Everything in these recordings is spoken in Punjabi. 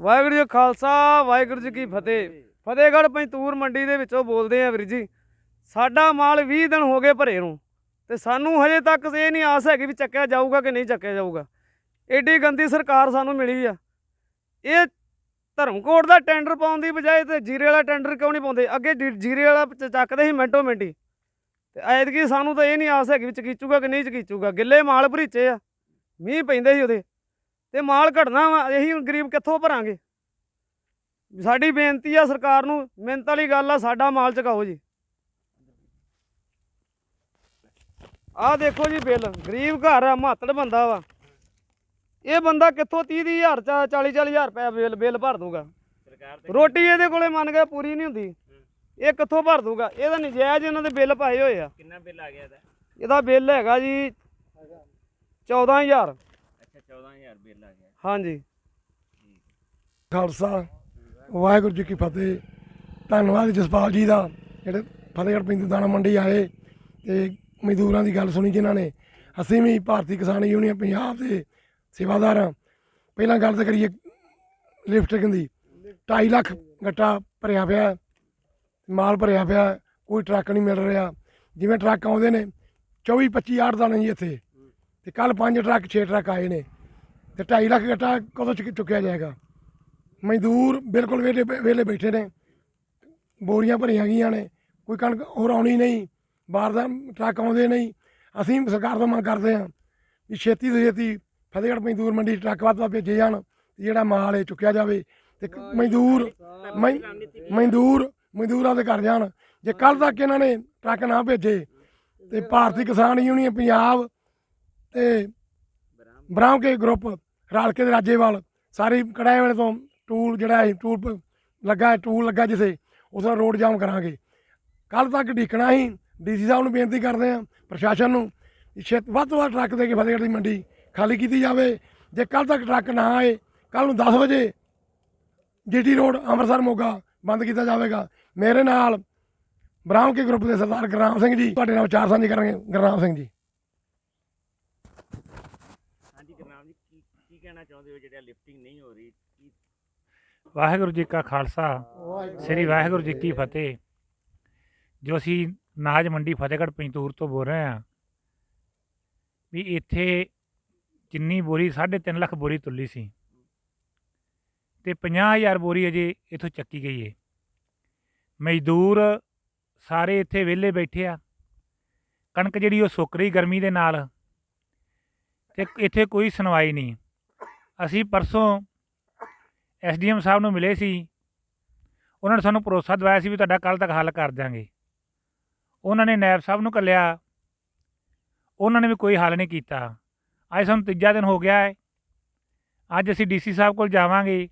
ਵਾਹਿਗੁਰੂ ਜੀ ਖਾਲਸਾ, ਵਾਹਿਗੁਰੂ ਜੀ ਕੀ ਫਤਿਹ। ਫਤਿਹਗੜ੍ਹ ਪੰਤੂਰ ਮੰਡੀ ਦੇ ਵਿੱਚੋਂ ਬੋਲਦੇ ਆ ਵੀਰ ਜੀ, ਸਾਡਾ ਮਾਲ 20 ਦਿਨ ਹੋ ਗਏ ਭਰੇ ਨੂੰ, ਤੇ ਸਾਨੂੰ ਹਜੇ ਤੱਕ ਇਹ ਨਹੀਂ ਆਸ ਹੈਗੀ ਵੀ ਚੱਕਿਆ ਜਾਊਗਾ ਕਿ ਨਹੀਂ ਚੱਕਿਆ ਜਾਊਗਾ। ਏਡੀ ਗੰਦੀ ਸਰਕਾਰ ਸਾਨੂੰ ਮਿਲੀ ਆ। ਇਹ ਧਰਮਕੋਟ ਦਾ ਟੈਂਡਰ ਪਾਉਣ ਦੀ ਬਜਾਏ ਤੇ ਜੀਰੇ ਵਾਲਾ ਟੈਂਡਰ ਕਿਉਂ ਨਹੀਂ ਪਾਉਂਦੇ? ਅੱਗੇ ਡੀ- ਜੀਰੇ ਵਾਲਾ ਚੱਕਦੇ ਸੀ ਮਿੰਟੋ ਮਿੰਟੀ ਤੇ ਐਤਕੀ ਸਾਨੂੰ ਤਾਂ ਇਹ ਨਹੀਂ ਆਸ ਹੈਗੀ ਵੀ ਚਕੀਚੂਗਾ ਕਿ ਨਹੀਂ ਚਕੀਚੂਗਾ। ਗਿੱਲੇ ਮਾਲ ਭਰੀਚੇ ਆ, ਮੀਂਹ ਪੈਂਦੇ ਸੀ ਉਹਦੇ। ਤੇ ਮਾਲ ਘਟਣਾ ਵਾ ਇਹੀ ਗਰੀਬ ਕਿੱਥੋਂ ਭਰਾਂਗੇ? ਸਾਡੀ ਬੇਨਤੀ ਆ ਸਰਕਾਰ ਨੂੰ ਮਿਹਨਤ ਵਾਲੀ ਗੱਲ ਆ ਸਾਡਾ ਮਾਲ ਚਕਾਓ ਜੀ। ਆਹ ਦੇਖੋ ਜੀ ਬਿੱਲ ਗਰੀਬ ਘਰ ਆ ਮਾਤੜ ਬੰਦਾ ਵਾ। ਇਹ ਬੰਦਾ ਕਿੱਥੋਂ 30 30 ਹਜ਼ਾਰ 40 40 ਹਜ਼ਾਰ ਰੁਪਏ ਬਿੱਲ ਬਿੱਲ ਭਰ ਦੂਗਾ ਰੋਟੀ ਇਹਦੇ ਕੋਲੇ ਮੰਨ ਕੇ ਪੂਰੀ ਨਹੀਂ ਹੁੰਦੀ। ਇਹ ਕਿੱਥੋਂ ਭਰ ਦੂਗਾ ਇਹਦਾ ਨਜਾਇਜ਼ ਇਹਨਾਂ ਦੇ ਬਿੱਲ ਪਾਏ ਹੋਏ ਆ। ਕਿੰਨਾ ਬਿੱਲ ਆ ਗਿਆ ਇਹਦਾ? ਇਹਦਾ ਬਿੱਲ ਹੈਗਾ ਜੀ 14000 ਅੱਛਾ 14000 ਬਿੱਲ ਆ ਗਿਆ। ਹਾਂਜੀ। ਖਾਲਸਾ ਵਾਹਿਗੁਰੂ ਜੀ ਕੀ ਫਤਿਹ। ਧੰਨਵਾਦ ਜਸਪਾਲ ਜੀ ਦਾ ਜਿਹੜੇ ਫਤਿਹਗੜ੍ਹ ਪਿੰਡ ਦਾਣਾ ਮੰਡੀ ਆਏ ਤੇ ਮਜ਼ਦੂਰਾਂ ਦੀ ਗੱਲ ਸੁਣੀ ਜਿਨ੍ਹਾਂ ਨੇ। ਅਸੀਂ ਵੀ ਭਾਰਤੀ ਕਿਸਾਨ ਯੂਨੀਅਨ ਪੰਜਾਬ ਦੇ ਸੇਵਾਦਾਰ ਹਾਂ। ਪਹਿਲਾਂ ਗੱਲ ਤਾਂ ਕਰੀਏ ਲਿਫਟਿੰਗ ਦੀ। 2.5 ਲੱਖ ਗੱਟਾ ਭਰਿਆ ਪਿਆ। ਮਾਲ ਭਰਿਆ ਪਿਆ ਕੋਈ ਟਰੱਕ ਨਹੀਂ ਮਿਲ ਰਿਹਾ। ਜਿਵੇਂ ਟਰੱਕ ਆਉਂਦੇ ਨੇ 24 25 ਆਠ ਦਾ ਨਹੀਂ ਇੱਥੇ। ਤੇ ਕੱਲ ਪੰਜ ਟਰੱਕ 6 ਟਰੱਕ ਆਏ ਨੇ। ਤੇ 2.5 ਲੱਖ ਗੱਟਾ ਕਦੋਂ ਚੁੱਕ- ਚੁੱਕਿਆ ਜਾਏਗਾ? ਮਜ਼ਦੂਰ ਬਿਲਕੁਲ ਵੇਲੇ ਵੇਲੇ ਬੈਠੇ ਨੇ। ਬੋਰੀਆਂ ਭਰੀਆਂ ਗਈਆਂ ਨੇ। ਕੋਈ ਕਣਕ ਹੋਰ ਆਉਣੀ ਨਹੀਂ। ਬਾਹਰ ਦਾ ਟਰੱਕ ਆਉਂਦੇ ਨਹੀਂ। ਅਸੀਂ ਸਰਕਾਰ ਤੋਂ ਮੰਗ ਕਰਦੇ ਹਾਂ ਵੀ ਛੇਤੀ ਤੋਂ ਛੇਤੀ ਫਤਿਹਗੜ੍ਹ ਮਜ਼ਦੂਰ ਮੰਡੀ 'ਚ ਟਰੱਕ ਵੱਧ ਵੱਧ ਭੇਜੇ ਜਾਣ ਤੇ ਜਿਹੜਾ ਮਾਲ ਹੈ ਚੁੱਕਿਆ ਜਾਵੇ। ਤੇ ਕ- ਮਜ਼ਦੂਰ ਮ- ਮਜ਼ਦੂਰ ਮਜ਼ਦੂਰਾਂ ਦੇ ਘਰ ਜਾਣ। ਜੇ ਕੱਲ ਤੱਕ ਇਹਨਾਂ ਨੇ ਟਰੱਕ ਨਾ ਭੇਜੇ ਤੇ ਭਾਰਤੀ ਕਿਸਾਨ ਯੂਨੀਅਨ ਪੰਜਾਬ ਤੇ ਬਰਾਮ ਕੇ ਗਰੁੱਪ ਰਲ ਕੇ ਰਾਜੇਵਾਲ ਸਾਰੀ ਕੜਾਏ ਵਾਲੇ ਤੋਂ ਟੂਲ ਜਿਹੜਾ ਹੈ ਟੂਲ ਪ- ਲੱਗਾ ਟੂਲ ਲੱਗਾ ਜਿਸੇ ਉਸ ਦਾ ਰੋਡ ਜਾਮ ਕਰਾਂਗੇ। ਕੱਲ ਤੱਕ ਢੀਕਣਾ ਹੀ ਡੀਸੀ ਸਾਹਿਬ ਨੂੰ ਬੇਨਤੀ ਕਰਦੇ ਹਾਂ, ਪ੍ਰਸ਼ਾਸਨ ਨੂੰ ਕਿ ਛੇਤ, ਵੱਧ ਤੋਂ ਵੱਧ ਟਰੱਕ ਦੇ ਕੇ ਫਤਿਹਗੜ੍ਹ ਦੀ ਮੰਡੀ ਖਾਲੀ ਕੀਤੀ ਜਾਵੇ। ਜੇ ਕੱਲ ਤੱਕ ਟਰੱਕ ਨਾ ਆਏ ਕੱਲ ਨੂੰ 10 ਵਜੇ ਜੀਟੀ ਰੋਡ ਅੰਮ੍ਰਿਤਸਰ ਮੋਗਾ ਬੰਦ ਕੀਤਾ ਜਾਵੇਗਾ। ਮੇਰੇ ਨਾਲ ਬਰਾਮ ਕੇ ਗਰੁੱਪ ਦੇ ਸਰਦਾਰ ਗੁਰਨਾਮ ਸਿੰਘ ਜੀ, ਤੁਹਾਡੇ ਨਾਲ ਵਿਚਾਰ ਸਾਂਝੇ ਕਰਾਂਗੇ। ਗੁਰਨਾਮ ਸਿੰਘ ਜੀ ਹਾਂਜੀ ਗੁਰਨਾਮ ਜੀ ਕੀ ਕਹਿਣਾ ਚਾਹੁੰਦੇ ਹੋ ਜਿਹੜਾ ਲਿਫਟਿੰਗ ਨਹੀਂ ਹੋ ਰਹੀ ਕੀ ਵਾਹਿਗੁਰੂ ਜੀ ਕਾ ਖਾਲਸਾ ਸ੍ਰੀ ਵਾਹਿਗੁਰੂ ਜੀ ਕੀ ਫਤਿਹ। ਜੋ ਅਸੀਂ ਨਾਜ ਮੰਡੀ ਫਤਿਹਗੜ੍ਹ ਪੰਤੂਰ ਤੋਂ ਬੋਲ ਰਹੇ ਹਾਂ ਵੀ ਇੱਥੇ ਜਿੰਨੀ ਬੋਰੀ 3.5 ਲੱਖ ਬੋਰੀ ਤੁੱਲੀ ਸੀ ਤੇ 50000 ਬੋਰੀ ਅਜੇ ਇੱਥੋਂ ਚੱਕੀ ਗਈ ਏ। ਮਜ਼ਦੂਰ ਸਾਰੇ ਇੱਥੇ ਵਿਹਲੇ ਬੈਠੇ ਆ। ਕਣਕ ਜਿਹੜੀ ਉਹ ਸੁੱਕ ਰਹੀ ਗਰਮੀ ਦੇ ਨਾਲ ਤੇ ਇੱਥੇ ਕੋਈ ਸੁਣਵਾਈ ਨਹੀਂ। ਅਸੀਂ ਪਰਸੋਂ ਐਸਡੀਐਮ ਸਾਹਿਬ ਨੂੰ ਮਿਲੇ ਸੀ। ਉਹਨਾਂ ਨੇ ਸਾਨੂੰ ਭਰੋਸਾ ਦਿਵਾਇਆ ਸੀ ਵੀ ਤੁਹਾਡਾ ਕੱਲ ਤੱਕ ਹੱਲ ਕਰ ਦਿਆਂਗੇ। ਉਹਨਾਂ ਨੇ ਨਾਇਬ ਸਾਹਿਬ ਨੂੰ ਕੱਲਿਆ ਉਹਨਾਂ ਨੇ ਵੀ ਕੋਈ ਹੱਲ ਨਹੀਂ ਕੀਤਾ। ਅੱਜ ਸਾਨੂੰ ਤੀਜਾ ਦਿਨ ਹੋ ਗਿਆ ਹੈ। ਅੱਜ ਅਸੀਂ ਡੀਸੀ ਸਾਹਿਬ ਕੋਲ ਜਾਵਾਂਗੇ।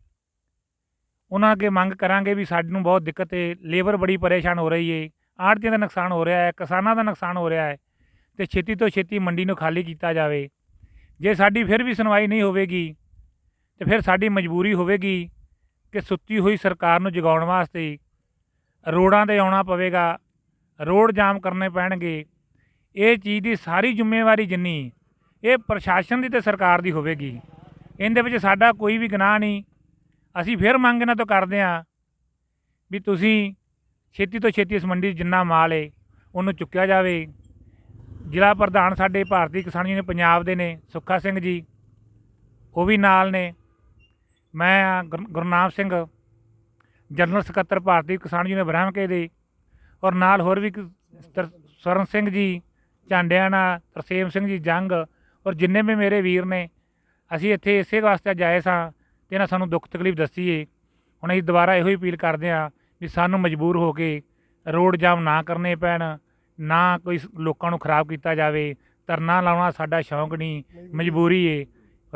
ਉਹਨਾਂ ਅੱਗੇ ਮੰਗ ਕਰਾਂਗੇ ਵੀ ਸਾਡੇ ਨੂੰ ਬਹੁਤ ਦਿੱਕਤ ਹੈ। ਲੇਬਰ ਬੜੀ ਪਰੇਸ਼ਾਨ ਹੋ ਰਹੀ ਹੈ। ਆੜਤੀਆਂ ਦਾ ਨੁਕਸਾਨ ਹੋ ਰਿਹਾ ਹੈ। ਕਿਸਾਨਾਂ ਦਾ ਨੁਕਸਾਨ ਹੋ ਰਿਹਾ ਹੈ। ਤੇ ਛੇਤੀ ਤੋਂ ਛੇਤੀ ਮੰਡੀ ਨੂੰ ਖਾਲੀ ਕੀਤਾ ਜਾਵੇ। ਜੇ ਸਾਡੀ ਫਿਰ ਵੀ ਸੁਣਵਾਈ ਨਹੀਂ ਹੋਵੇਗੀ ਤੇ ਫਿਰ ਸਾਡੀ ਮਜਬੂਰੀ ਹੋਵੇਗੀ ਕਿ ਸੁੱਤੀ ਹੋਈ ਸਰਕਾਰ ਨੂੰ ਜਗਾਉਣ ਵਾਸਤੇ ਰੋਡਾਂ ਤੇ ਆਉਣਾ ਪਵੇਗਾ, ਰੋਡ ਜਾਮ ਕਰਨੇ ਪੈਣਗੇ। ਇਹ ਚੀਜ਼ ਦੀ ਸਾਰੀ ਜ਼ਿੰਮੇਵਾਰੀ ਜਿੰਨੀ ਇਹ ਪ੍ਰਸ਼ਾਸਨ ਦੀ ਤੇ ਸਰਕਾਰ ਦੀ ਹੋਵੇਗੀ। ਇਹਦੇ ਵਿੱਚ ਸਾਡਾ ਕੋਈ ਵੀ ਗੁਨਾਹ ਨਹੀਂ। ਅਸੀਂ ਫਿਰ ਮੰਗ ਇਹਨਾਂ ਤੋਂ ਕਰਦੇ ਹਾਂ ਵੀ ਤੁਸੀਂ ਛੇਤੀ ਤੋਂ ਛੇਤੀ ਇਸ ਮੰਡੀ 'ਚ ਜਿੰਨਾ ਮਾਲ ਏ, ਉਹਨੂੰ ਚੁੱਕਿਆ ਜਾਵੇ। ਜ਼ਿਲ੍ਹਾ ਪ੍ਰਧਾਨ ਸਾਡੇ ਭਾਰਤੀ ਕਿਸਾਨ ਯੂਨੀਅਨ ਪੰਜਾਬ ਦੇ ਨੇ, ਸੁੱਖਾ ਸਿੰਘ ਜੀ, ਉਹ ਵੀ ਨਾਲ ਨੇ। ਮੈਂ ਹਾਂ ਗੁਰ- ਗੁਰਨਾਮ ਸਿੰਘ, ਜਨਰਲ ਸਕੱਤਰ ਭਾਰਤੀ ਕਿਸਾਨ ਯੂਨੀਅਨ ਬ੍ਰਹਮਕੇ ਦੇ, ਔਰ ਨਾਲ ਹੋਰ ਵੀ ਕ- ਤਰ- ਸਵਰਨ ਸਿੰਘ ਜੀ, ਝਾਂਡਿਆਣਾ, ਤਰਸੇਮ ਸਿੰਘ ਜੀ, ਜੰਗ, ਔਰ ਜਿੰਨੇ ਵੀ ਮੇਰੇ ਵੀਰ ਨੇ, ਅਸੀਂ ਇੱਥੇ ਇਸੇ ਵਾਸਤੇ ਅੱਜ ਆਏ ਸਾਂ, ਤੇ ਇਹਨਾਂ ਸਾਨੂੰ ਦੁੱਖ ਤਕਲੀਫ ਦੱਸੀ ਏ ਹੁਣ ਅਸੀਂ ਦੁਬਾਰਾ ਇਹੋ ਹੀ ਅਪੀਲ ਕਰਦੇ ਹਾਂ ਵੀ ਸਾਨੂੰ ਮਜਬੂਰ ਹੋ ਕੇ ਰੋਡ ਜਾਮ ਨਾ ਕਰਨੇ ਪੈਣ, ਨਾ ਕੋਈ ਸ- ਲੋਕਾਂ ਨੂੰ ਖਰਾਬ ਕੀਤਾ ਜਾਵੇ, ਧਰਨਾ ਲਾਉਣਾ ਸਾਡਾ ਸ਼ੌਂਕ ਨਹੀਂ, ਮਜਬੂਰੀ ਏ।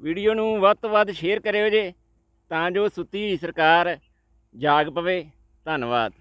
ਵੀਡੀਓ ਨੂੰ ਵੱਧ ਤੋਂ ਵੱਧ ਸ਼ੇਅਰ ਕਰਿਓ ਜੇ, ਤਾਂ ਜੋ ਸੁੱਤੀ ਸਰਕਾਰ ਜਾਗ ਪਵੇ। ਧੰਨਵਾਦ।